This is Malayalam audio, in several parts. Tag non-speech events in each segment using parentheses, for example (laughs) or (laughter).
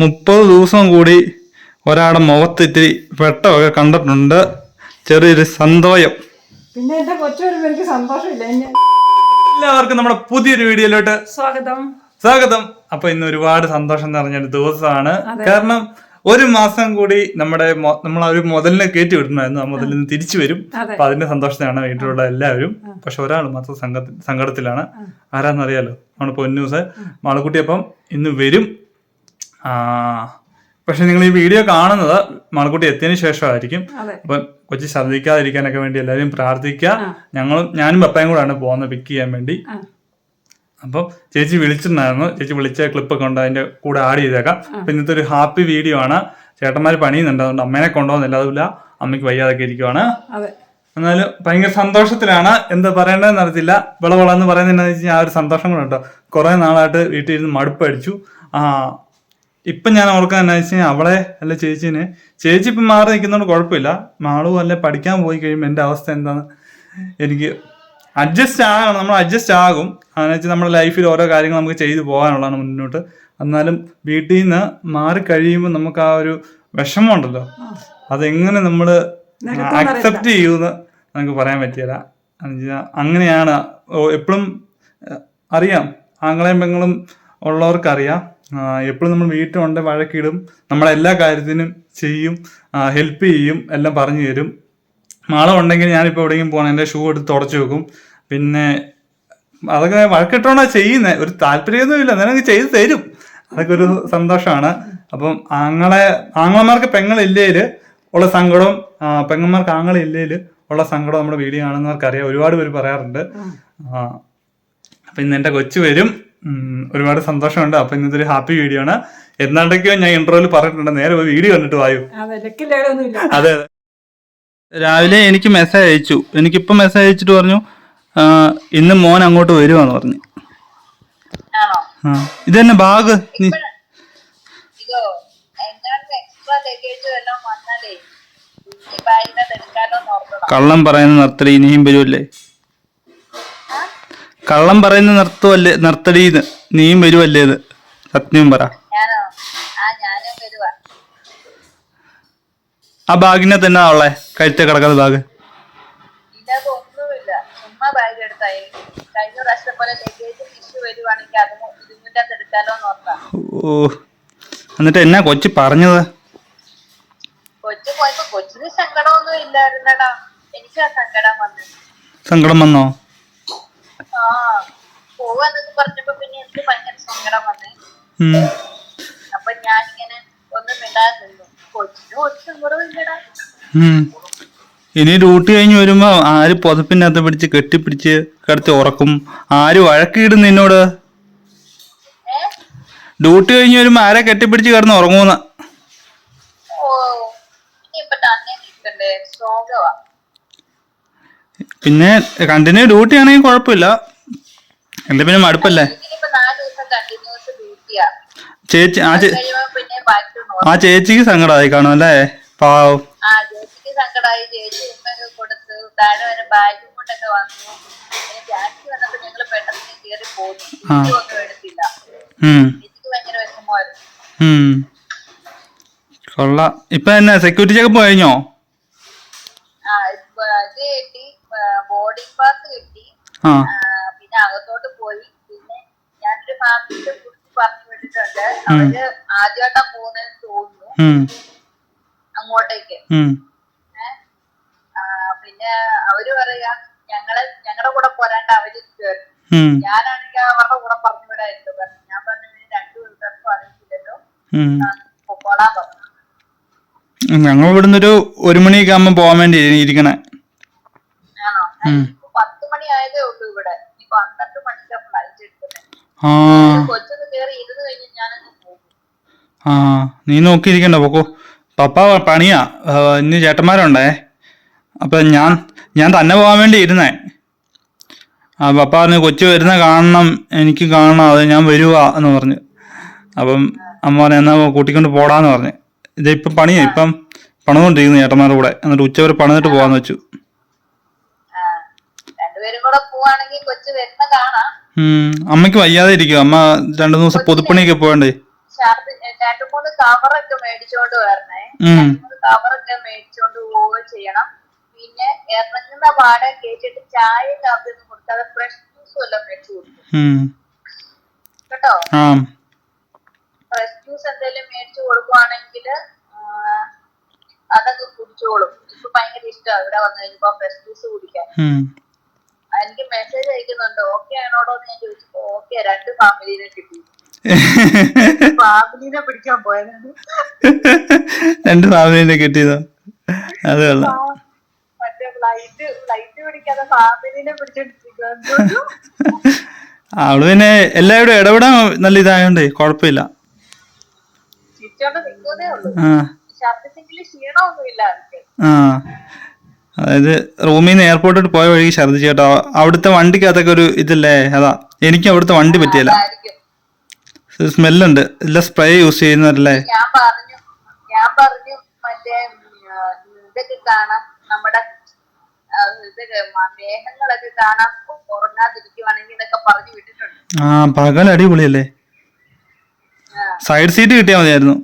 മുപ്പത് ദിവസം കൂടി ഒരാളുടെ മുഖത്ത് ഇത്തിരി വെട്ടമൊക്കെ കണ്ടിട്ടുണ്ട്. ചെറിയൊരു സന്തോഷം. പിന്നെ എന്റെ കൊച്ചു എനിക്ക് സന്തോഷമില്ല. ഞാൻ എല്ലാവർക്കും നമ്മുടെ പുതിയൊരു വീഡിയോയിലോട്ട് സ്വാഗതം. സ്വാഗതം. അപ്പൊ ഇന്ന് ഒരുപാട് സന്തോഷം നിറഞ്ഞൊരു ദിവസമാണ്. കാരണം ഒരു മാസം കൂടി നമ്മുടെ നമ്മൾ ആ ഒരു മുതലിനെ കയറ്റി വിടണമായിരുന്നു ആ മുതലിൽ നിന്ന് തിരിച്ചു വരും. അപ്പൊ അതിന്റെ സന്തോഷത്തിലാണ് വീട്ടിലുള്ള എല്ലാവരും. പക്ഷെ ഒരാൾ മാത്രം സങ്കടത്തിലാണ് ആരാന്നറിയാലോ? നമ്മുടെ പൊന്നൂസ് മാളക്കുട്ടി അപ്പം ഇന്ന് വരും. ആ പക്ഷെ നിങ്ങൾ ഈ വീഡിയോ കാണുന്നത് മാളക്കുട്ടി എത്തിയതിനു ശേഷമായിരിക്കും. അപ്പൊ കൊച്ചി ശ്രദ്ധിക്കാതിരിക്കാനൊക്കെ വേണ്ടി എല്ലാവരും പ്രാർത്ഥിക്കുക. ഞങ്ങളും ഞാനും പപ്പയും കൂടാണ് പോകുന്നത് പിക്ക് ചെയ്യാൻ വേണ്ടി. അപ്പോൾ അപ്പം ചേച്ചി വിളിച്ചിട്ടുണ്ടായിരുന്നു. ചേച്ചി വിളിച്ച ക്ലിപ്പൊക്കെ ഉണ്ട് അതിന്റെ കൂടെ ആഡ് ചെയ്തേക്കാം. അപ്പൊ ഇന്നത്തെ ഒരു ഹാപ്പി വീഡിയോ ആണ്. ചേട്ടന്മാർ പണിയുന്നുണ്ട് അതുകൊണ്ട് അമ്മേനെ കൊണ്ടുപോകുന്നില്ല അതുമില്ല അമ്മയ്ക്ക് വയ്യാതൊക്കെ ഇരിക്കുവാണ്. എന്നാലും ഭയങ്കര സന്തോഷത്തിലാണ്. എന്താ പറയേണ്ടതെന്ന് അറിയത്തില്ല. വിളവളന്ന് പറയുന്നത് എന്താണെന്ന് വെച്ച് കഴിഞ്ഞാൽ ആ ഒരു സന്തോഷം കൂടെ കേട്ടോ കുറെ നാളായിട്ട് വീട്ടിൽ ഇരുന്ന് മടുപ്പടിച്ചു. ആ ഇപ്പം ഞാൻ ഓർക്കാൻ എന്നാ വെച്ച് കഴിഞ്ഞാൽ അവളെ അല്ല ചേച്ചീനെ. ചേച്ചി ഇപ്പം മാറി നിൽക്കുന്നതുകൊണ്ട് കുഴപ്പമില്ല. മാളു അല്ലെ പഠിക്കാൻ പോയി കഴിയുമ്പോൾ എന്റെ അവസ്ഥ എന്താണ് എനിക്ക് അഡ്ജസ്റ്റ് ആകണം. നമ്മൾ അഡ്ജസ്റ്റ് ആകും. അതെന്ന് വെച്ചാൽ നമ്മുടെ ലൈഫിൽ ഓരോ കാര്യങ്ങൾ നമുക്ക് ചെയ്തു പോകാനുള്ളതാണ് മുന്നോട്ട്. എന്നാലും വീട്ടിൽ നിന്ന് മാറി കഴിയുമ്പോൾ നമുക്ക് ആ ഒരു വിഷമം ഉണ്ടല്ലോ അതെങ്ങനെ നമ്മൾ അക്സെപ്റ്റ് ചെയ്യുമെന്ന് നമുക്ക് പറയാൻ എന്നുവെച്ചാൽ അങ്ങനെയാണ്. എപ്പോഴും അറിയാം. ആങ്ങളെയും പെങ്ങളും ഉള്ളവർക്കറിയാം. എപ്പോഴും നമ്മൾ വീട്ടിലുണ്ട് വഴക്കിടും. നമ്മളെ എല്ലാ കാര്യത്തിനും ചെയ്യും ഹെൽപ്പ് ചെയ്യും എല്ലാം പറഞ്ഞു തരും. നാളെ ഉണ്ടെങ്കിൽ ഞാനിപ്പോൾ എവിടെയെങ്കിലും പോകണം എന്റെ ഷൂ എടുത്ത് തുടച്ചു വെക്കും. പിന്നെ അതൊക്കെ വഴക്കിട്ടോണ്ടാ ചെയ്യുന്നത് ഒരു താല്പര്യമൊന്നും ഇല്ല നിനക്ക് ചെയ്ത് തരും. അതൊക്കെ ഒരു സന്തോഷമാണ്. അപ്പം ആങ്ങളെ ആങ്ങളമാർക്ക് പെങ്ങളില്ലേൽ ഉള്ള സങ്കടവും പെങ്ങന്മാർക്ക് ആങ്ങളില്ലേൽ ഉള്ള സങ്കടം നമ്മുടെ വീഡിയോ കാണുന്നവർക്ക് ഒരുപാട് പേര് പറയാറുണ്ട്. അപ്പൊ ഇന്ന് എന്റെ കൊച്ചു വരും. ഒരുപാട് സന്തോഷമുണ്ട്. അപ്പൊ ഇന്നത്തെ ഒരു ഹാപ്പി വീഡിയോ ആണ്. എന്നാണ്ടൊക്കെയോ ഞാൻ ഇൻട്രോയിൽ പറഞ്ഞിട്ടുണ്ട്. നേരെ പോയി വീഡിയോ കണ്ടിട്ട് വായു. അതെ അതെ അതെ. രാവിലെ എനിക്ക് മെസ്സേജ് അയച്ചു. എനിക്കിപ്പം മെസ്സേജ് അയച്ചിട്ട് പറഞ്ഞു ഇന്ന് മോൻ അങ്ങോട്ട് വരുവാന്ന് പറഞ്ഞു. ഇത് തന്നെ ബാഗ്. നീ കള്ളം പറയുന്ന നിർത്തലേ ഇനിയും വരുമല്ലേ കള്ളം പറയുന്ന നിർത്തുവല്ലേ നിർത്തടീന്ന്. നീയും വരുവല്ലേ ഇത്? സത്യം പറ. ആ ബാഗിനെ തന്നെ ഉള്ളേ കഴുത്തെ കിടക്കുന്ന ബാഗ്. ഓ എന്നിട്ട് എന്നാ കൊച്ചി പറഞ്ഞത്? സങ്കടം വന്നു? പോവാന്നൊക്കെ പറഞ്ഞപ്പോ പിന്നെ എനിക്ക് ഭയങ്കര സങ്കടം വന്നേ. അപ്പൊ ഞാനിങ്ങനെ ഒന്നും മിണ്ടാതെ നിന്നു കൊച്ചിന് ഇല്ലടാ ഉം. ഇനി ഡ്യൂട്ടി കഴിഞ്ഞ് വരുമ്പോ ആര് പൊതപ്പിനകത്ത് പിടിച്ച് കെട്ടിപ്പിടിച്ച് കിടത്തി ഉറക്കും? ആര് വഴക്കിടും നിന്നോട്? ഡ്യൂട്ടി കഴിഞ്ഞ് വരുമ്പോ ആരെ കെട്ടിപ്പിടിച്ച് കിടന്ന് ഉറങ്ങൂന്ന് ഓ ഇനിയിപ്പൊ തന്നെ നിൽക്കണ്ടേ സ്ട്രോങ്ങവാ പിന്നെ കണ്ടിന്യൂ ഡ്യൂട്ടി ആണെങ്കിൽ കുഴപ്പമില്ല. എന്റെ പിന്നെ മടുപ്പല്ലേ? ചേച്ചി ആ ആ ചേച്ചിക്ക് സങ്കടമായി കാണും അല്ലേ? പാവം. സങ്കടമായി ചേച്ചി ഉമ്മയൊക്കെ കൊടുത്ത് താഴെ വരെ ബാഗും കൊണ്ടൊക്കെ വന്നു. വന്നപ്പോ ഞങ്ങൾ പെട്ടെന്ന് കയറി പോന്നു. ഒന്നും എടുത്തില്ല. ഭയങ്കര വിഷമമായിരുന്നു. കൊള്ളാം. ഇപ്പൊ എന്നാ സെക്യൂരിറ്റി ചെക്കപ്പ് കഴിഞ്ഞോ ആ ഇപ്പൊ ഇത് കിട്ടി ബോർഡിംഗ് പാസ് കിട്ടി ആ. പിന്നെ അകത്തോട്ട് പോയി. പിന്നെ ഞാനൊരു ഫാമിലിയെ കുറിച്ച് പറഞ്ഞു വിട്ടിട്ടുണ്ട്. അവർ ആദ്യമായിട്ടാ പോകുന്നതെന്ന് തോന്നുന്നു. അങ്ങോട്ടേക്ക്? പിന്നെ അവർ പറയാ ഞങ്ങളെ ഞങ്ങളുടെ കൂടെ പോരാണ്ട് അവർ ഞാനാണെങ്കിൽ അവരുടെ കൂടെ പറഞ്ഞു വിടായിരുന്നു പറഞ്ഞു ഞാൻ പറഞ്ഞു "ഇനി രണ്ടു പേർക്കും അറിയിച്ചില്ലല്ലോ പൊക്കോളാൻ പറഞ്ഞു. ഞങ്ങൾ ഇവിടുന്ന് ഒരു ഒരു മണിയൊക്കെ ആകുമ്പോ പോകാൻ വേണ്ടി ഇരിക്കണേ. ആണോ? ആ. നീ നോക്കിയിരിക്കണ്ട പോക്കോ. പപ്പ പണിയാ. ഇന്ന് ചേട്ടന്മാരുണ്ടേ. അപ്പൊ ഞാൻ ഞാൻ തന്നെ പോകാൻ വേണ്ടി ഇരുന്നേ. ആ പപ്പ പറഞ്ഞു കൊച്ചു വരുന്ന കാണണം എനിക്ക് കാണണം അത് ഞാൻ വരുവാ എന്ന് പറഞ്ഞു. അപ്പം അമ്മ പറഞ്ഞു എന്നാ കൂട്ടിക്കൊണ്ട് പോടാന്ന് പറഞ്ഞു. ഇത് ഇപ്പം പണിയാ ഇപ്പം പണിതുകൊണ്ടിരിക്കുന്നു ചേട്ടന്മാരുടെ കൂടെ. എന്നിട്ട് ഉച്ച വരെ പണിതിട്ട് പോകാന്ന് വെച്ചു. രണ്ടുപേരും കൂടെ പോവാണെങ്കിൽ കൊച്ചു വരുന്ന കാണാം. അമ്മയ്ക്ക് വയ്യാതെ ഇരിക്കും അമ്മ രണ്ടു ദിവസം പൊതുപ്പണിയൊക്കെ പോകണ്ടേ രണ്ടു മൂന്ന് കവറൊക്കെ മേടിച്ചോണ്ട് വരണേ. കവറൊക്കെ മേടിച്ചോണ്ട് പോവുകയും ചെയ്യണം. പിന്നെ ഇറങ്ങുന്ന പാടെ കേട്ടിട്ട് ചായ കാപ്പി ഒന്നും കൊടുക്കാതെ ഫ്രഷ് ജ്യൂസും എല്ലാം മേടിച്ചു കൊടുക്കും. കേട്ടോ? ഫ്രഷ് ജ്യൂസ് എന്തെങ്കിലും മേടിച്ചു കൊടുക്കുവാണെങ്കിൽ അതൊക്കെ കുടിച്ചോളും. ഇപ്പൊ ഭയങ്കര ഇഷ്ടമാണ് ഇവിടെ വന്നു കഴിഞ്ഞപ്പോ ഫ്രഷ് ജ്യൂസ് കുടിക്കാൻ. എനിക്ക് മെസ്സേജ് അയക്കുന്നുണ്ട്. ഓക്കെ ആണോടോ എന്ന് ഞാൻ ചോദിച്ചപ്പോ ഓക്കെ രണ്ട് ഫാമിലിനെ കിട്ടി. ഫാമിലിനെ പിടിക്കാൻ പോയതാണ്. രണ്ട് ഫാമിലിനെ കിട്ടിയതോ. അത് കൊള്ളാം. മറ്റേ ഫ്ലൈറ്റ് ഫ്ലൈറ്റ് പിടിക്കാതെ ഫാമിലിനെ പിടിച്ചോണ്ടിരിക്കുന്നു അവൾ പിന്നെ എല്ലാവരും ഇടപെടാൻ നല്ല ഇതായോണ്ട് കുഴപ്പമില്ല. ഉള്ളൂ. ആ. അതായത് റൂമിൽ നിന്ന് എയർപോർട്ടിൽ പോയ വഴി ഛർദ്ദിച്ചു കേട്ടോ. അവിടുത്തെ വണ്ടിക്കകത്തൊക്കെ ഒരു ഇതില്ലേ? അതാ എനിക്ക് അവിടുത്തെ വണ്ടി പറ്റിയല്ല. സ്മെല്ലുണ്ട്. ഇല്ല സ്പ്രേ യൂസ് ചെയ്യുന്നതല്ലേ ഞാൻ പറഞ്ഞു ഞാൻ പറഞ്ഞു മറ്റേ ഉം, ആ, ഇതൊക്കെ കാണാം. നമ്മുടെ മേഘങ്ങളൊക്കെ ഉറങ്ങാതിരിക്കുവാണെങ്കിൽ ഇതൊക്കെ പറഞ്ഞു വിട്ടിട്ടുണ്ട്. ആ പകൽ അടിപൊളിയല്ലേ? സൈഡ് സീറ്റ് കിട്ടിയാ മതിയായിരുന്നു.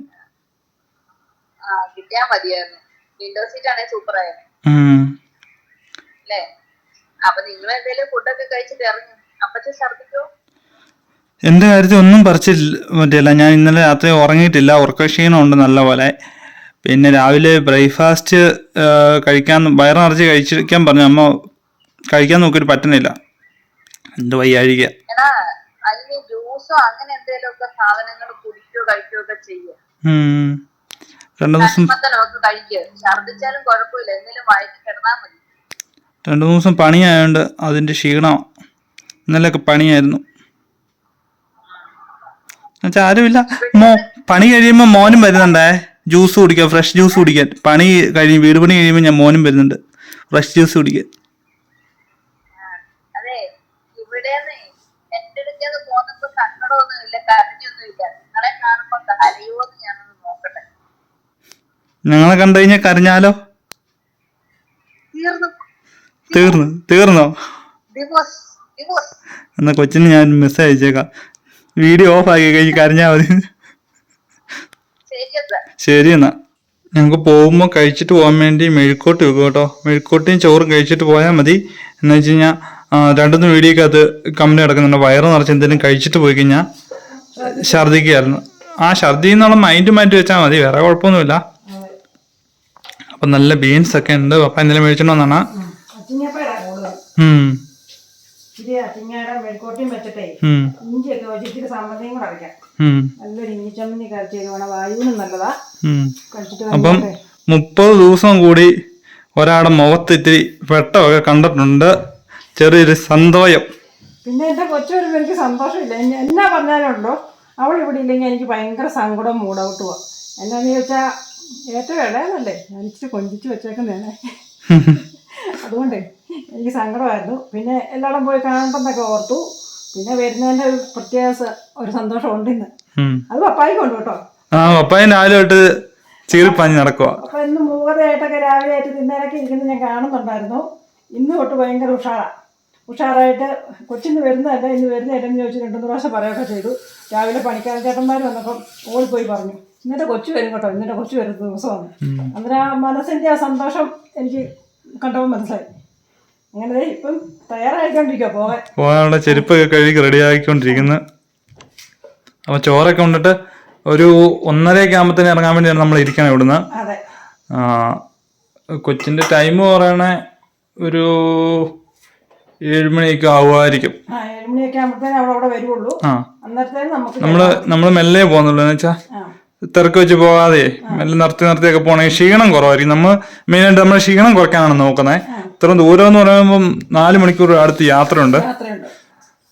കിട്ടിയാ മതിയായിരുന്നു. വിൻഡോ സീറ്റ് ആണെങ്കിൽ സൂപ്പർ ആയിരുന്നു. അല്ലേ? അപ്പൊ നിങ്ങൾ എന്തെങ്കിലും ഫുഡൊക്കെ കഴിച്ചിട്ട് ഇറങ്ങി. അപ്പച്ച ഛർദിക്കോ എന്റെ കാര്യത്തിൽ ഒന്നും പറിച്ചില്ല പറ്റില്ല ഞാൻ ഇന്നലെ രാത്രി ഉറങ്ങിയിട്ടില്ല. ഉറക്കക്ഷീണമുണ്ട് നല്ല പോലെ പിന്നെ രാവിലെ ബ്രേക്ക്ഫാസ്റ്റ് കഴിക്കാൻ വയറ് നിറച്ച് കഴിച്ചിരിക്കാൻ പറഞ്ഞു. അമ്മ കഴിക്കാൻ നോക്കിയിട്ട് പറ്റുന്നില്ല. എന്ത് വയ്യാഴിക ജ്യൂസോ അങ്ങനെ എന്തെങ്കിലും ഒക്കെ സാധനങ്ങൾ കുടിക്കുകയോ കഴിക്കുകയോ ഒക്കെ ചെയ്യുക ഉം. രണ്ട് ദിവസം രണ്ടു മൂന്ന് ദിവസം പണിയായോണ്ട് അതിന്റെ ക്ഷീണം ഇന്നലെയൊക്കെ പണിയായിരുന്നു എന്നുവെച്ചാൽ ആരുമില്ല. മോ പണി കഴിയുമ്പോൾ മോനും വരുന്നുണ്ടേ. ജ്യൂസ് കുടിക്കാൻ ഫ്രഷ് ജ്യൂസ് കുടിക്കാൻ. പണി കഴിഞ്ഞ് വീട് പണി കഴിയുമ്പോൾ ഞാൻ മോനും വരുന്നുണ്ട്. ഫ്രഷ് ജ്യൂസ് കുടിക്കാൻ. ഞങ്ങളെ കണ്ടു കഴിഞ്ഞാൽ കരഞ്ഞാലോ? തീർന്നു. തീർന്നു. എന്നാ കൊച്ചിന് ഞാൻ മെസ്സേജ് അയച്ചേക്കാം. വീഡിയോ ഓഫ് ആക്കി കഴിഞ്ഞ് കരഞ്ഞാൽ മതി. ശരി എന്നാ. ഞങ്ങൾക്ക് പോകുമ്പോൾ കഴിച്ചിട്ട് പോകാൻ വേണ്ടി മെഴുക്കോട്ട് വെക്കും കേട്ടോ. മെഴുക്കോട്ടിയും ചോറും കഴിച്ചിട്ട് പോയാൽ മതി. എന്ന് വെച്ച് കഴിഞ്ഞാൽ രണ്ടുന്ന് വീഡിയോ അത് കമ്പനി കിടക്കുന്നുണ്ട് വയറ് നിറച്ച് എന്തെങ്കിലും കഴിച്ചിട്ട് പോയി കഴിഞ്ഞാൽ ഛർദ്ദിക്കുകയായിരുന്നു ആ ഛർദിന്നുള്ള മൈൻഡ് മാറ്റി വെച്ചാൽ മതി. വേറെ കുഴപ്പമൊന്നുമില്ല. അപ്പം നല്ല ബീൻസ് ഒക്കെ ഉണ്ട്. പപ്പ എന്തെങ്കിലും വെച്ചിട്ടേ ഇഞ്ചിയൊക്കെ സമ്മതിയും കൂടെ നല്ലൊരു കഴിച്ച് തരുവാണ് വായുവിനും നല്ലതാ. ഉം. കഴിച്ചിട്ട് അപ്പം മുപ്പത് ദിവസം കൂടി ഒരാളുടെ മുഖത്ത് ഇത്തിരി വെട്ടമൊക്കെ കണ്ടിട്ടുണ്ട്. ചെറിയൊരു സന്തോഷം. പിന്നെ എന്റെ കൊച്ചു വരുമ്പോൾ എനിക്ക് സന്തോഷമില്ല. എന്നെ- പറഞ്ഞാലുണ്ടോ അവൾ ഇവിടെ ഇല്ലെങ്കിൽ എനിക്ക് ഭയങ്കര സങ്കടം മൂടൗട്ട് പോവാ എന്നാന്ന് ചോദിച്ചാൽ ഏറ്റവും ഇളയതല്ലേ? ഞാൻ ഇച്ചിരി കൊഞ്ചിച്ച് വെച്ചേക്കുന്നതാണ്. അതുകൊണ്ട് എനിക്ക് സങ്കടമായിരുന്നു. പിന്നെ എല്ലാവരും പോയി കാണണ്ടെന്നൊക്കെ ഓർത്തു. പിന്നെ വരുന്നതിന്റെ ഒരു പ്രത്യേക ഒരു സന്തോഷം ഉണ്ട് ഇന്ന്. അത് പപ്പായിക്ക് ഉണ്ട് കേട്ടോ. ആ പപ്പായൻ രാവിലെ തൊട്ട് ചീറിപ്പാഞ്ഞ് നടക്കുക അപ്പൊ ഇന്ന് മൂകതയായിട്ടൊക്കെ രാവിലെ ആയിട്ട് തിന്നേരൊക്കെ ഇരിക്കുന്നത് ഞാൻ കാണുന്നുണ്ടായിരുന്നു. ഇന്ന് തൊട്ട് ഭയങ്കര ഉഷാറാ. ഉഷാറായിട്ട് കൊച്ചിന്ന് വരുന്നതല്ല ഇന്ന് വരുന്നതല്ലെന്ന് ചോദിച്ചു രണ്ടു മൂന്ന് പ്രാവശ്യം പറയുകയൊക്കെ ചെയ്തു. രാവിലെ പണിക്കാരൻ ചേട്ടന്മാർ വന്നപ്പം ഓടിപ്പോയി പറഞ്ഞു. ഇന്നത്തെ കൊച്ചു വരും കേട്ടോ. ഇന്നത്തെ കൊച്ചു വരുന്ന ദിവസമാണ്. അന്നേരം ആ മനസ്സിന്റെ ആ സന്തോഷം എനിക്ക് കണ്ടപ്പോൾ മനസ്സിലായി. അങ്ങനെ ഇപ്പം തയ്യാറായിക്കൊണ്ടിരിക്കുക പോകാൻ. പോകാനുള്ള ചെരുപ്പൊക്കെ കഴുകി റെഡി ആക്കിക്കൊണ്ടിരിക്കുന്നു അപ്പോൾ ചോറൊക്കെ കൊണ്ടിട്ട് ഒരു ഒന്നരയൊക്കെ ആകുമ്പോഴത്തേന് ഇറങ്ങാൻ വേണ്ടിയാണ് നമ്മൾ ഇരിക്കണം ഇവിടുന്ന്. കൊച്ചിന്റെ ടൈം പറയണേ ഒരു ഏഴുമണിയൊക്കെ ആവുമായിരിക്കും. നമ്മൾ നമ്മൾ മെല്ലെ പോകുന്നുള്ളൂ എന്ന് വെച്ചാൽ ആ. തിരക്ക് വെച്ച് പോകാതെ മെല്ലെ നിർത്തി നിർത്തിയൊക്കെ പോകണമെങ്കിൽ ക്ഷീണം കുറവായിരിക്കും. നമ്മൾ മെയിനായിട്ട് നമ്മൾ ക്ഷീണം കുറയ്ക്കാനാണ് നോക്കുന്നത് ഇത്ര ദൂരം എന്ന് പറയുമ്പം നാല് മണിക്കൂർ അടുത്ത് യാത്ര ഉണ്ട്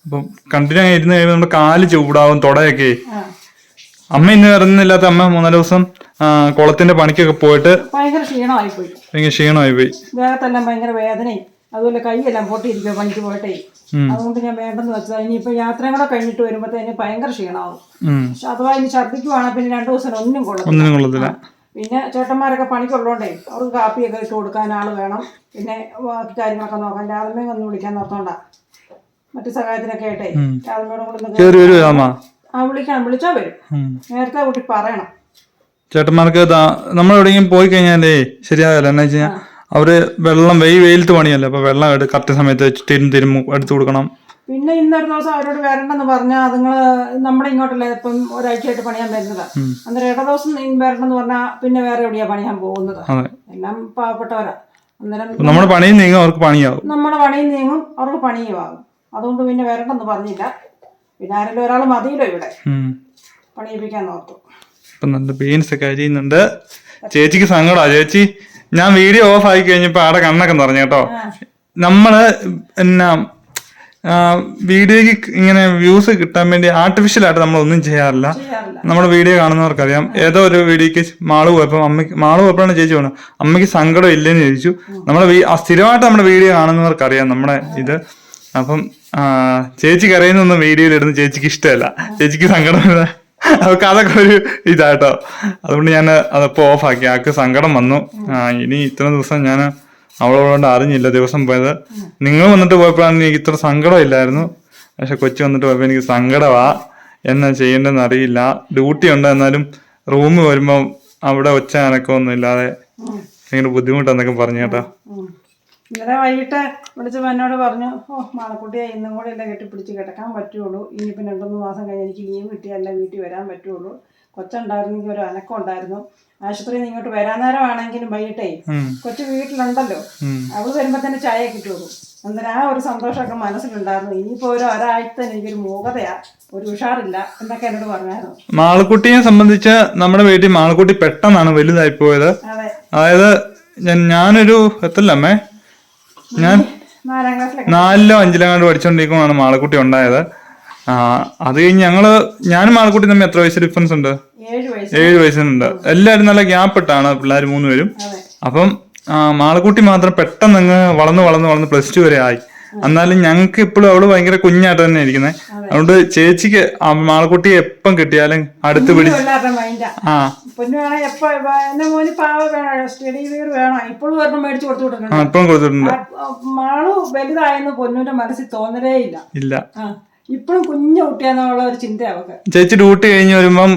അപ്പം കണ്ടിന്യൂ ആയി ഇരുന്ന് കഴിയുമ്പോൾ നമ്മുടെ കാൽ ചൂടാവും തുടയൊക്കെ. അമ്മ ഇന്ന് ഇറങ്ങുന്നില്ലാത്ത അമ്മ മൂന്നാൽ ദിവസം കുളത്തിന്റെ പണിക്കൊക്കെ പോയിട്ട് ഭയങ്കര ക്ഷീണമായിപ്പോയി. ഭയങ്കര ക്ഷീണമായി പോയി ഭയങ്കര വേദനയും അതുപോലെ കൈയെല്ലാം പൊട്ടിയിരിക്കും പണിക്ക് പോയിട്ടേ. അതുകൊണ്ട് ഞാൻ വേണ്ടെന്ന് വെച്ചതാ. ഇനിയിപ്പോ യാത്രയും കൂടെ കഴിഞ്ഞിട്ട് വരുമ്പോഴത്തേന് ഭയങ്കര ക്ഷീണമാവും. പക്ഷെ അഥവാ ഇനി ഛർദിക്കുവാണെങ്കിൽ പിന്നെ രണ്ടു ദിവസം ഒന്നും കൊള്ളത്തില്ല. പിന്നെ ചേട്ടന്മാരൊക്കെ പണിക്കുള്ളതുകൊണ്ടേ അവർക്ക് കാപ്പിയൊക്കെ ഇട്ട് കൊടുക്കാൻ ആൾ വേണം. പിന്നെ ബാക്കി കാര്യങ്ങളൊക്കെ നോക്കാൻ രാവിലെ ഒന്ന് വിളിക്കാൻ നോക്കണ്ട മറ്റു സഹായത്തിനൊക്കെ ആയിട്ടേ കൂടെ ഒന്ന് അമ്മ ആ വിളിക്കണം വിളിച്ചാ വരും. നേരത്തെ കൂട്ടി പറയണം. ചേട്ടന്മാർക്ക് നമ്മൾ എവിടെയെങ്കിലും പോയി കഴിഞ്ഞാലേ ശരിയാകല്ല എന്നാ വെച്ച് അവർ വെള്ളം വെയിൽ വെയിലത്ത് പണിയല്ലേ? അപ്പൊ വെള്ളം കറക്റ്റ് സമയത്ത് തിരും തിരും എടുത്തു കൊടുക്കണം. പിന്നെ ഇന്നൊരു ദിവസം അവരോട് വരണ്ടെന്ന് പറഞ്ഞാൽ അതുങ്ങൾ നമ്മുടെ ഇങ്ങോട്ടല്ലേ ഇപ്പം ഒരാഴ്ചയായിട്ട് പണിയാൻ വരുന്നത്. അന്നേരം ഇട ദിവസം വരണമെന്ന് പറഞ്ഞാൽ പിന്നെ വേറെ എവിടെയാ പണിയാൻ പോകുന്നത്? എല്ലാം പാവപ്പെട്ടവരാ. അന്നേരം നമ്മുടെ പണിയും നീങ്ങും അവർക്ക് പണിയാവും. നമ്മുടെ പണിയും നീങ്ങും അവർക്ക് പണിയും ആകും അതുകൊണ്ട് പിന്നെ വരണ്ടെന്ന് പറഞ്ഞില്ല. പിന്നെ ആരെങ്കിലും ഒരാൾ മതിയല്ലോ ഇവിടെ. പണിയിപ്പിക്കാൻ നോക്കും. ഇപ്പൊ നല്ല ബീൻസ് ഒക്കെ അരിയുന്നുണ്ട്. ചേച്ചിക്ക് സങ്കടമാ ചേച്ചി ഞാൻ വീഡിയോ ഓഫ് ആയി കഴിഞ്ഞപ്പോ ആടെ കണ്ണൊക്കെ നിറഞ്ഞു കേട്ടോ. നമ്മൾ എന്നാ വീഡിയോയ്ക്ക് വീഡിയോക്ക് ഇങ്ങനെ വ്യൂസ് കിട്ടാൻ വേണ്ടി ആർട്ടിഫിഷ്യൽ ആയിട്ട് നമ്മൾ ഒന്നും ചെയ്യാറില്ല. നമ്മൾ നമ്മുടെ വീഡിയോ കാണുന്നവർക്കറിയാം. ഏതോ ഒരു വീഡിയോക്ക് മാൾ പോയപ്പോ അമ്മയ്ക്ക് മാൾ പോയപ്പോഴാണ് ചേച്ചി പറഞ്ഞു അമ്മയ്ക്ക് സങ്കടം ഇല്ലെന്ന് ചോദിച്ചു. നമ്മുടെ സ്ഥിരമായിട്ട് നമ്മുടെ വീഡിയോ കാണുന്നവർക്കറിയാം നമ്മുടെ ഇത്. അപ്പം ചേച്ചിക്ക് ചേച്ചി കരയുന്നൊന്നും വീഡിയോയിൽ ഇടുന്ന ചേച്ചിക്ക് ഇഷ്ടമല്ല. ചേച്ചിക്ക് സങ്കടമില്ല. അവർക്ക് അതൊക്കെ ഒരു ഇതാട്ടോ. അതുകൊണ്ട് ഞാൻ അതപ്പോ ഓഫാക്കി ആൾക്ക് സങ്കടം വന്നു. ഇനി ഇത്ര ദിവസം ഞാൻ അവളോട് അറിഞ്ഞില്ല ദിവസം പോയത്. നിങ്ങൾ വന്നിട്ട് പോയപ്പോഴാണ് എനിക്ക് ഇത്ര സങ്കടം ഇല്ലായിരുന്നു. പക്ഷെ കൊച്ചു വന്നിട്ട് പോയപ്പോൾ എനിക്ക് സങ്കടമാ എന്നാ ചെയ്യേണ്ടതെന്ന് അറിയില്ല. ഡ്യൂട്ടി ഉണ്ട് എന്നാലും റൂമ് വരുമ്പോൾ അവിടെ ഒച്ച അനക്കമൊന്നും ഇല്ലാതെ ഭയങ്കര ബുദ്ധിമുട്ടെന്നൊക്കെ പറഞ്ഞു കേട്ടോ. ഇന്നലെ വൈകിട്ട് വിളിച്ചപ്പോൾ എന്നോട് പറഞ്ഞു ഓ മാളക്കുട്ടിയെ ഇന്നും കൂടെ എല്ലാം കെട്ടിപ്പിടിച്ച് കിടക്കാൻ പറ്റുള്ളൂ. ഇനിയിപ്പം രണ്ടൊന്ന് മാസം കഴിഞ്ഞ് എനിക്ക് ലീവ് കിട്ടിയല്ല വീട്ടിൽ വരാൻ പറ്റുള്ളൂ. കൊച്ചുണ്ടായിരുന്നെങ്കിൽ ഒരു അനക്കം ഉണ്ടായിരുന്നു. ആശുപത്രിയിൽ നിന്ന് ഇങ്ങോട്ട് വരാൻ നേരമാണെങ്കിലും വൈകിട്ടേ. കൊച്ചു വീട്ടിലുണ്ടല്ലോ. അവൾ വരുമ്പോൾ തന്നെ ചായ കിട്ടുള്ളൂ. അന്നേരം ആ ഒരു സന്തോഷമൊക്കെ മനസ്സിലുണ്ടായിരുന്നു. ഇനിയിപ്പോൾ ഒരു ഒരാഴ്ച എനിക്കൊരു മൂകതയാ ഒരു ഉഷാറില്ല എന്നൊക്കെ എന്നോട് പറഞ്ഞായിരുന്നു. മാളക്കുട്ടിയെ സംബന്ധിച്ച് നമ്മുടെ വീട്ടിൽ മാളക്കുട്ടി പെട്ടെന്നാണ് വലുതായി പോയത്. അതായത് ഞാനൊരു എത്തല്ലമ്മേ ഞാൻ നാലിലോ അഞ്ചിലോ കണ്ട് പഠിച്ചുകൊണ്ടിരിക്കുമ്പോഴാണ് മാളക്കുട്ടി ഉണ്ടായത്. അത് കഴിഞ്ഞ് ഞങ്ങൾ ഞാനും മാളക്കുട്ടി തമ്മിൽ എത്ര വയസ്സ് ഡിഫറൻസ് ഉണ്ട്? ഏഴ് വയസ്സുണ്ട് വയസ്സിനുണ്ട്. എല്ലാവരും നല്ല ഗ്യാപ്പ് ഇട്ടാണ് പിള്ളേർ മൂന്നുപേരും അപ്പം മാളക്കുട്ടി മാത്രം പെട്ടെന്ന് അങ്ങ് വളർന്ന് വളർന്ന് വളർന്ന് പ്ലസ് ടു വരെ ആയി. എന്നാലും ഞങ്ങൾക്ക് ഇപ്പോഴും അവൾ ഭയങ്കര കുഞ്ഞായിട്ട് തന്നെ ഇരിക്കുന്നത് അതുകൊണ്ട് ചേച്ചിക്ക് ആ മാളക്കുട്ടിയെ എപ്പം കിട്ടിയാലും അടുത്ത് പിടിച്ച് ആ. ഇപ്പം കൊടുത്തിട്ടുണ്ട്. മാളു വലുതായെന്ന് പൊന്നുവിന്റെ മനസ്സിൽ തോന്നലേ ഇല്ല. ഇല്ല. ഇപ്പോഴും കുഞ്ഞു കുട്ടിയാന്നുള്ള ഒരു ചിന്ത അവക്ക് ചേച്ചി ഡ്യൂട്ടി കഴിഞ്ഞ് വരുമ്പം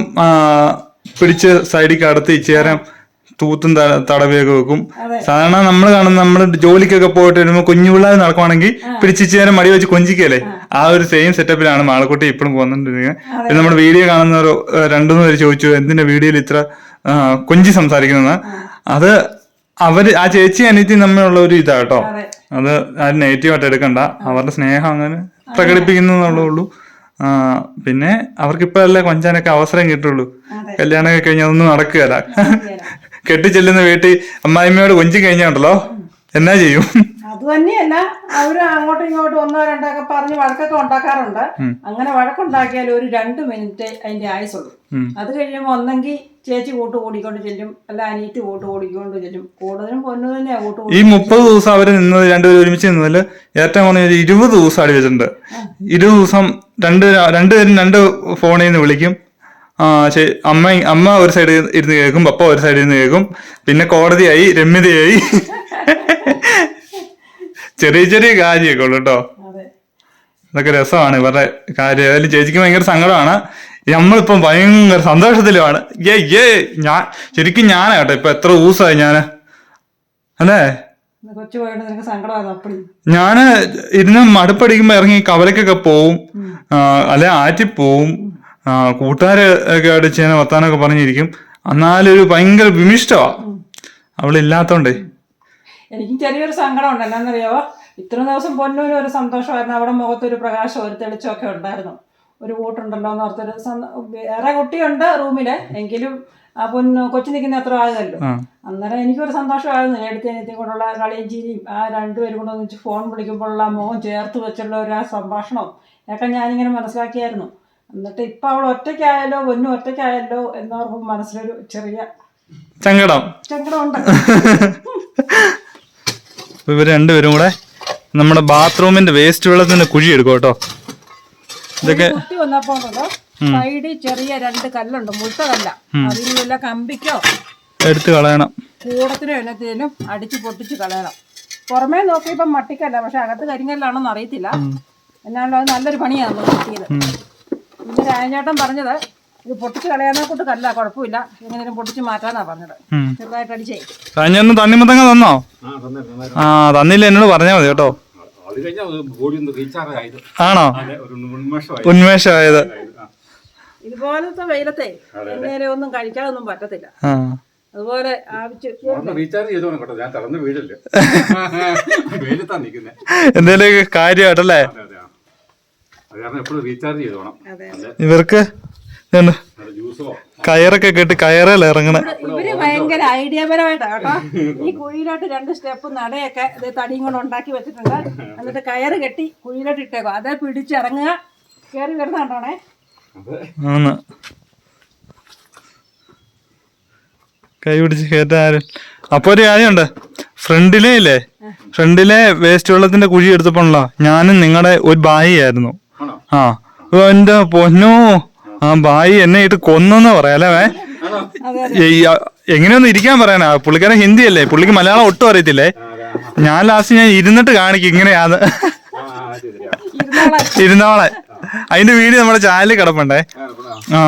പിടിച്ച് സൈഡിൽ കടത്തി ഇച്ചേരം തൂത്തും തടവിയൊക്കെ വെക്കും. സാധാരണ നമ്മൾ കാണുന്ന നമ്മൾ ജോലിക്കൊക്കെ പോയിട്ട് വരുമ്പോൾ കുഞ്ഞു പിള്ളേർ നടക്കുവാണെങ്കിൽ പിടിച്ച് നേരം മടി വെച്ച് കൊഞ്ചിക്കല്ലേ? ആ. ഒരു സെയിം സെറ്റപ്പിലാണ് മാളക്കുട്ടി ഇപ്പോഴും പോകുന്നുണ്ടിരിക്കുന്നത് പിന്നെ നമ്മുടെ വീഡിയോ കാണുന്നവർ രണ്ടുമൂന്ന് പേര് ചോദിച്ചു എന്തിന്റെ വീഡിയോയിൽ ഇത്ര കൊഞ്ചി സംസാരിക്കുന്നത് അത് അവർ ആ ചേച്ചി അനിയത്തി തമ്മിലുള്ള ഒരു ഇതാ കേട്ടോ അതെ. ആരും നെഗറ്റീവ് ആയിട്ട് എടുക്കണ്ട. അവരുടെ സ്നേഹം അങ്ങനെ പ്രകടിപ്പിക്കുന്നു എന്നുള്ളേ ഉള്ളൂ പിന്നെ അവർക്ക് ഇപ്പൊ അല്ലേ കൊഞ്ചാനൊക്കെ അവസരം കിട്ടുള്ളൂ. കല്യാണമൊക്കെ കഴിഞ്ഞാൽ ഒന്നും നടക്കുകയല്ല കെട്ടിച്ചെല്ലുന്ന വീട്ടിൽ അമ്മായിമ്മയോട് കൊഞ്ചി കഴിഞ്ഞാണ്ടല്ലോ? എന്നാ ചെയ്യും? അത് തന്നെയല്ല. അവർ അങ്ങോട്ടും ഇങ്ങോട്ടും ഒന്നോ രണ്ടോ ഒക്കെ പറഞ്ഞ് വഴക്കൊക്കെ ഉണ്ടാക്കാറുണ്ട്. അങ്ങനെ വഴക്കുണ്ടാക്കിയാൽ ഒരു രണ്ട് മിനിറ്റ് അതിന്റെ ആയുസുള്ളൂ. അത് കഴിയുമ്പോൾ ഒന്നെങ്കിൽ ചേച്ചി കൂട്ട് ഓടിക്കൊണ്ട് ചെല്ലും. അല്ല അനിയത്തി കൂട്ട് ഓടിക്കൊണ്ട് ചെല്ലും. കൂടുതലും പൊന്നു തന്നെയാ കൂട്ട് ഈ മുപ്പത് ദിവസം അവർ നിന്നത് രണ്ടുപേരും ഒരുമിച്ച് നിന്നതിൽ ഏറ്റവും കുറഞ്ഞ ഒരു ഇരുപത് ദിവസം അടി വെച്ചിട്ടുണ്ട്. ഇരുപത് ദിവസം രണ്ട് രണ്ടുപേരും രണ്ട് ഫോണിൽ നിന്ന് വിളിക്കും. അമ്മ അമ്മ ഒരു സൈഡിൽ ഇരുന്ന് കേൾക്കും പപ്പ ഒരു സൈഡിൽ ഇരുന്ന് കേൾക്കും. പിന്നെ കോടതിയായി രമ്യതയായി. ചെറിയ ചെറിയ കാര്യമൊക്കെ ഉള്ളു കേട്ടോ. അതൊക്കെ രസമാണ് ഇവരുടെ കാര്യം. ഏതായാലും ചേച്ചിക്ക് ഭയങ്കര സങ്കടമാണ്. നമ്മളിപ്പം ഭയങ്കര സന്തോഷത്തിലുമാണ്. ഏ ഏ ഞാൻ ശരിക്കും ഞാനാ കേട്ടോ. ഇപ്പൊ എത്ര ദിവസമായി ഞാൻ. അല്ലേ? ഞാൻ ഇരുന്ന് മടുപ്പടിക്കുമ്പോ ഇറങ്ങി കവലക്കൊക്കെ പോവും. അല്ലെ ആറ്റി കൂട്ടുകാര് ഒക്കെ ആയിട്ട് ചേന വർത്താനൊക്കെ പറഞ്ഞിരിക്കും. എന്നാലൊരു ഭയങ്കര വിമിഷ്ടമാ അവളില്ലാത്തോണ്ടേ. എനിക്കും ചെറിയൊരു സങ്കടം ഉണ്ട് എന്നാന്നറിയാവോ ഇത്ര ദിവസം പൊന്നൂര് ഒരു സന്തോഷമായിരുന്നു. അവിടെ മുഖത്തൊരു പ്രകാശം ഒരു തെളിച്ചമൊക്കെ ഉണ്ടായിരുന്നു. ഒരു കൂട്ടുണ്ടല്ലോ എന്ന് ഓർത്തൊരു വേറെ കുട്ടിയുണ്ട് റൂമിൽ. എങ്കിലും ആ പൊന്ന് കൊച്ചു നിൽക്കുന്ന അത്ര ആകുമല്ലോ അന്നേരം എനിക്കൊരു സന്തോഷമായിരുന്നു. എടുത്ത് എനിക്ക് കൊണ്ടുള്ള കളിയും ചിരിയും ആ രണ്ടുപേരും ഒന്നിച്ച് ഫോൺ വിളിക്കുമ്പോഴുള്ള മുഖം ചേർത്ത് വെച്ചുള്ള ഒരു ആ സംഭാഷണവും ഒക്കെ ഞാനിങ്ങനെ മനസ്സിലാക്കിയായിരുന്നു. എന്നിട്ട് ഇപ്പൊ അവൾ ഒറ്റയ്ക്കായാലോ പൊന്നും ഒറ്റയ്ക്കായാലോ എന്നോർക്കും മനസ്സിലൊരു ചെറിയ സങ്കടം. ചങ്കടമുണ്ട് അപ്പൊ ഇവർ രണ്ടുപേരും കൂടെ നമ്മുടെ ബാത്റൂമിന്റെ വേസ്റ്റ് വെള്ളത്തിന്റെ കുഴി എടുക്കും കേട്ടോ. ഇതൊക്കെ കുട്ടി വന്നപ്പോ ഉണ്ടല്ലോ സൈഡിൽ ചെറിയ രണ്ട് കല്ലുണ്ട് മുട്ട കല്ല അതിന് വല്ല കമ്പിക്കോ എടുത്ത് കളയണം. കൂടത്തിനോ എന്നത്തേലും അടിച്ച് പൊട്ടിച്ച് കളയണം. പുറമേ നോക്കിയപ്പം മട്ടിക്കല്ല പക്ഷെ അകത്ത് കരിങ്കല്ലാണെന്ന് അറിയത്തില്ല. എന്നാലും അത് നല്ലൊരു പണിയാണ് കിട്ടിയത് പിന്നെ രാജേട്ടൻ പറഞ്ഞത് ഇത് പൊട്ടിച്ച് കളയാനെ കൊണ്ട് കല്ല കുഴപ്പമില്ല. എങ്ങനെയും പൊട്ടിച്ച് മാറ്റാന്നാ പറഞ്ഞത്. ചെറുതായിട്ട് അടിച്ചേ. കഴിഞ്ഞൊന്ന് തണ്ണിമത്തങ്ങ തന്നോ? ആ തന്നെ ആ തന്നില്ല എന്നോട് പറഞ്ഞാൽ മതി കേട്ടോ. ആണോ? അതെ ഒരു ഉന്മേഷമായി. ഉന്മേഷമായത്. ഇതുപോലത്തെ വെയിലത്തെ എങ്ങനെ ഒന്നും കഴിക്കാതൊന്നും പറ്റത്തില്ല. ആ. അതുപോലെ (laughs) എന്തേലും കാര്യമായിട്ടല്ലേ? കാരണം എപ്പോഴും റീചാർജ് ഇവർക്ക് കയറൊക്കെ കേട്ട് കയറല്ലേ ഇറങ്ങണ? ഇവർ ഭയങ്കര ഐഡിയപരമായിട്ടാ കേട്ടോ. ഈ കുഴിയിലോട്ട് രണ്ട് സ്റ്റെപ്പ് നടയൊക്കെ ഇത് തടിയും കൊണ്ട് ഉണ്ടാക്കി വെച്ചിട്ടുണ്ട്. എന്നിട്ട് കയറ് കെട്ടി കുഴിയിലോട്ട് ഇട്ടേക്കോ അതേ പിടിച്ചിറങ്ങുക. കയറി വരുന്ന കണ്ടോണേ? കൈ പിടിച്ച് കയറ്റാരും അപ്പൊ ഒരു കാര്യമുണ്ട്. ഫ്രണ്ടിലേ ഇല്ലേ? ഫ്രണ്ടിലെ വേസ്റ്റ് വെള്ളത്തിന്റെ കുഴി എടുത്തപ്പോണല്ലോ ഞാനും നിങ്ങളുടെ ഒരു ഭാര്യയായിരുന്നു ആയിരുന്നു ആ. എന്റെ പൊന്നു. ആ ഭായി എന്നെ ഇട്ട് കൊന്നെന്ന് പറയാലേ എങ്ങനെയൊന്നും ഇരിക്കാൻ പറയാനാ. പുള്ളിക്കാരൻ ഹിന്ദി അല്ലേ? പുള്ളിക്ക് മലയാളം ഒട്ടും അറിയത്തില്ലേ. ഞാൻ ലാസ്റ്റ് ഞാൻ ഇരുന്നിട്ട് കാണിക്കും ഇങ്ങനെയാന്ന്. ഇരുന്നോളെ. ഇരുന്നോളെ. അതിന്റെ വീഡിയോ നമ്മുടെ ചാനലിൽ കിടപ്പണ്ടേ. ആ,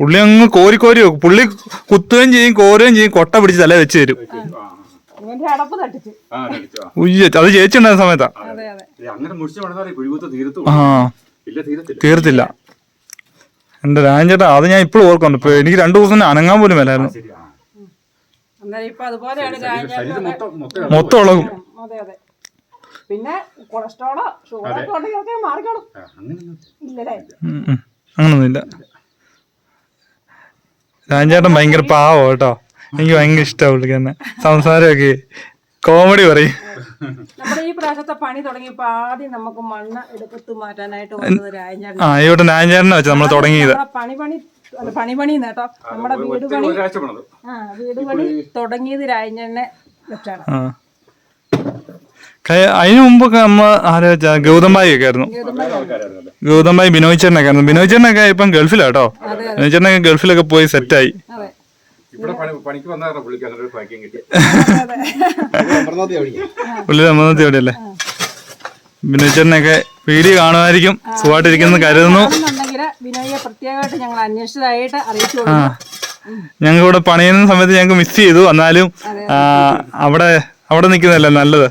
പുള്ളി അങ്ങ് കോരി കോരി വെക്കും. പുള്ളി കുത്തുകയും ചെയ്യും കോരുകയും ചെയ്യും കൊട്ട പിടിച്ച് തല വെച്ച് തരും. ഉയ്യ അത് ചേച്ചിണ്ടായ സമയത്താ. ആ. തീർത്തില്ല എന്റെ രാജേട്ടാ അത് ഞാൻ ഇപ്പോഴും ഓർക്കുന്നു ഇപ്പൊ എനിക്ക് രണ്ടു ദിവസം തന്നെ അനങ്ങാൻ പോലും മേലായിരുന്നു. മൊത്തം ഉളകും. പിന്നെ കൊളസ്ട്രോളോ ഷുഗറൊക്കെ ഉണ്ടെങ്കിൽ മാറിക്കോളും. ഇല്ലല്ലേ. അങ്ങനൊന്നുമില്ല. രാജേട്ടൻ ഭയങ്കര പാവോ കേട്ടോ. എനിക്ക് ഭയങ്കര ഇഷ്ടമാണ് പുള്ളിക്ക് തന്നെ. സംസാരമൊക്കെ കോമഡി പറയും. നമ്മുടെ ഈ പ്രാവശ്യത്തെ പണി തുടങ്ങിയപ്പോ ആദ്യം നമുക്ക് മണ്ണ് മാറ്റാനായിട്ട് വന്നത് ആ ഇവിടെ രാജേട്ടനെ വെച്ച് നമ്മൾ തുടങ്ങിയത്. പണി പണി അല്ല പണി പണി കേട്ടോ. നമ്മുടെ വീട് പണി ആ വീട് പണി തുടങ്ങിയത് വെച്ചാണ്. അതിനു മുമ്പൊക്കെ നമ്മൾ ആരാ വെച്ചാ ഗൗതംബായി ഒക്കെ ആയിരുന്നു. ഗൗതംബായി ബിനോയ് ചേട്ടനൊക്കെ ആയിരുന്നു. ബിനോയ് ചേട്ടനൊക്കെ ഇപ്പം ഗൾഫിലാട്ടോ ബിനോയ് ചേട്ടനൊക്കെ ഗൾഫിലൊക്കെ പോയി സെറ്റായി ഇവിടെ പണി പണിക്ക് പുള്ളിക്ക് അങ്ങനെ ഒരു ഭാഗ്യം കിട്ടി. (laughs) പുള്ളി സമ്മതത്തിൽ എവിടെയല്ലേ? ബിനോയ് ചേട്ടനൊക്കെ വീഡിയോ കാണുമായിരിക്കും സുഖമായിട്ടിരിക്കുന്നു കരുതുന്നു. പ്രത്യേകമായിട്ട് ഞങ്ങൾ അന്വേഷിച്ചതായിട്ട് അറിയിച്ചു ഇവിടെ പണിയുന്ന സമയത്ത് ഞങ്ങൾക്ക് മിസ് ചെയ്തു. എന്നാലും അവിടെ അവിടെ നിൽക്കുന്നതല്ലേ നല്ലത്?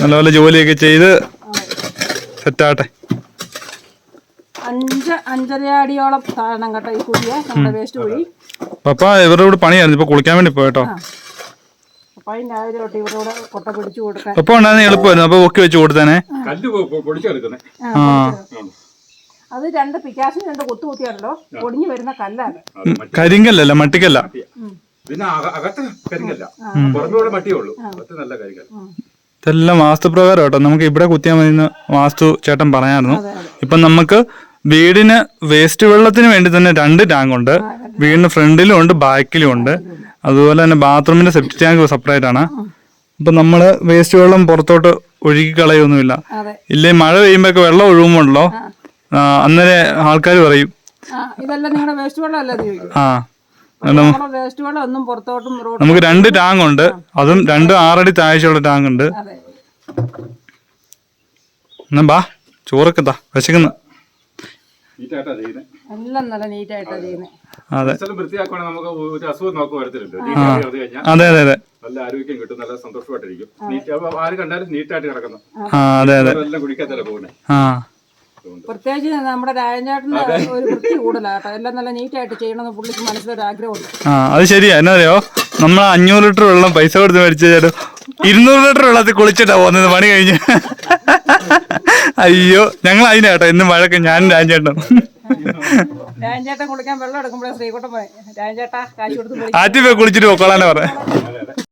നല്ലപോലെ ജോലിയൊക്കെ ചെയ്ത് സെറ്റാട്ടെ അഞ്ച് അഞ്ചര അടിയോളം താഴണം കേട്ടോ ഈ കുഴിയെ. നമ്മുടെ വേസ്റ്റ് കുഴി. പപ്പ ഇവരുടെ കൂടെ പണിയായിരുന്നു. ഇപ്പൊ കുളിക്കാൻ വേണ്ടി പോയട്ടോ പപ്പ ഉണ്ടായിരുന്ന എളുപ്പമായിരുന്നു. അപ്പൊ പൊക്കി വെച്ച് കൊടുത്തേനെ. ആ. അത് രണ്ട് പിക്കാസിന് രണ്ട് കുത്തു കുത്തിയാണല്ലോ പൊടിഞ്ഞു വരുന്ന കല്ലാണ്. കരിങ്കല്ലല്ല മട്ടിക്കല്ല. പിന്നെ വാസ്തു അകത്ത് കരിങ്കല്ല. പുറമെ മട്ടിയേ അകത്ത് നല്ല കരിങ്കല്ല. ഇതെല്ലാം വാസ്തുപ്രകാരം കേട്ടോ നമുക്ക് ഇവിടെ കുത്തിയാൽ മതി വാസ്തു ചേട്ടൻ പറയായിരുന്നു. ഇപ്പം നമുക്ക് വീടിന് വേസ്റ്റ് വെള്ളത്തിന് വേണ്ടി തന്നെ രണ്ട് ടാങ്ക് ഉണ്ട്. വീടിന് ഫ്രണ്ടിലും ഉണ്ട് ബാക്കിലും ഉണ്ട്. അതുപോലെ തന്നെ ബാത്റൂമിന്റെ സെപ്റ്റി ടാങ്ക് സെപ്പറേറ്റ് ആണ്. ഇപ്പൊ നമ്മൾ വേസ്റ്റ് വെള്ളം പുറത്തോട്ട് ഒഴുകി കളയൊന്നുമില്ല ഇല്ലേ മഴ പെയ്യുമ്പോ വെള്ളം ഒഴുകുമ്പോണ്ടല്ലോ? അന്നേരം ആൾക്കാർ പറയും. ആ നമുക്ക് രണ്ട് ടാങ്ക് ഉണ്ട്. അതും രണ്ട് ആറടി താഴ്ചയുള്ള ടാങ്ക് ഉണ്ട്. എന്നാ ബാ ചോറൊക്കെ താ വിശക്കുന്നു. നീറ്റായിട്ടാ ചെയ്യുന്നത് എല്ലാം നല്ല ചെയ്യുന്നത് അതെ. വൃത്തിയാക്കുവാണെങ്കിൽ നമുക്ക് ഒരു അസുഖം നമുക്ക് വരത്തില്ലല്ലോ. നീറ്റായിട്ട് കിടന്നു കഴിഞ്ഞാൽ അതെ അതെ അതെ. നല്ല ആരോഗ്യം കിട്ടും നല്ല സന്തോഷമായിട്ടിരിക്കും. നീറ്റ് അപ്പൊ ആര് കണ്ടാലും നീറ്റായിട്ട് കിടക്കുന്നു. ആ. അതെ അതെ. എല്ലാം കുടിക്കാത്തല്ലേ പോകുന്നേ? ആ. പ്രത്യേകിച്ച് നമ്മുടെ രാജേട്ടന് ഒരു വൃത്തി കൂടുതലാട്ടോ എല്ലാം നല്ല നീറ്റായിട്ട് ചെയ്യണമെന്ന് പുള്ളിക്ക് മനസ്സിലൊരു ആഗ്രഹമുണ്ട് ആ അത് ശരിയാ. എന്നറിയോ നമ്മൾ അഞ്ഞൂറ് ലിറ്റർ വെള്ളം പൈസ കൊടുത്ത് മേടിച്ചു ഇരുന്നൂറ് ലിറ്റർ വെള്ളത്തിൽ കുളിച്ചിട്ടാ പോകുന്നത് പണി കഴിഞ്ഞ്. അയ്യോ ഞങ്ങൾ അതിനാട്ടോ ഇന്ന് മഴക്ക് ഞാനും രാജേട്ടനും. രാജേട്ടൻ കുളിക്കാൻ വെള്ളം എടുക്കുമ്പോഴേ ശ്രീകുട്ടൻ പറയും രാജേട്ടാ കാശ് കൊടുത്ത് പോയി ആറ്റി പോയി കുളിച്ചിട്ട് പൊക്കോളാനെ പറയാം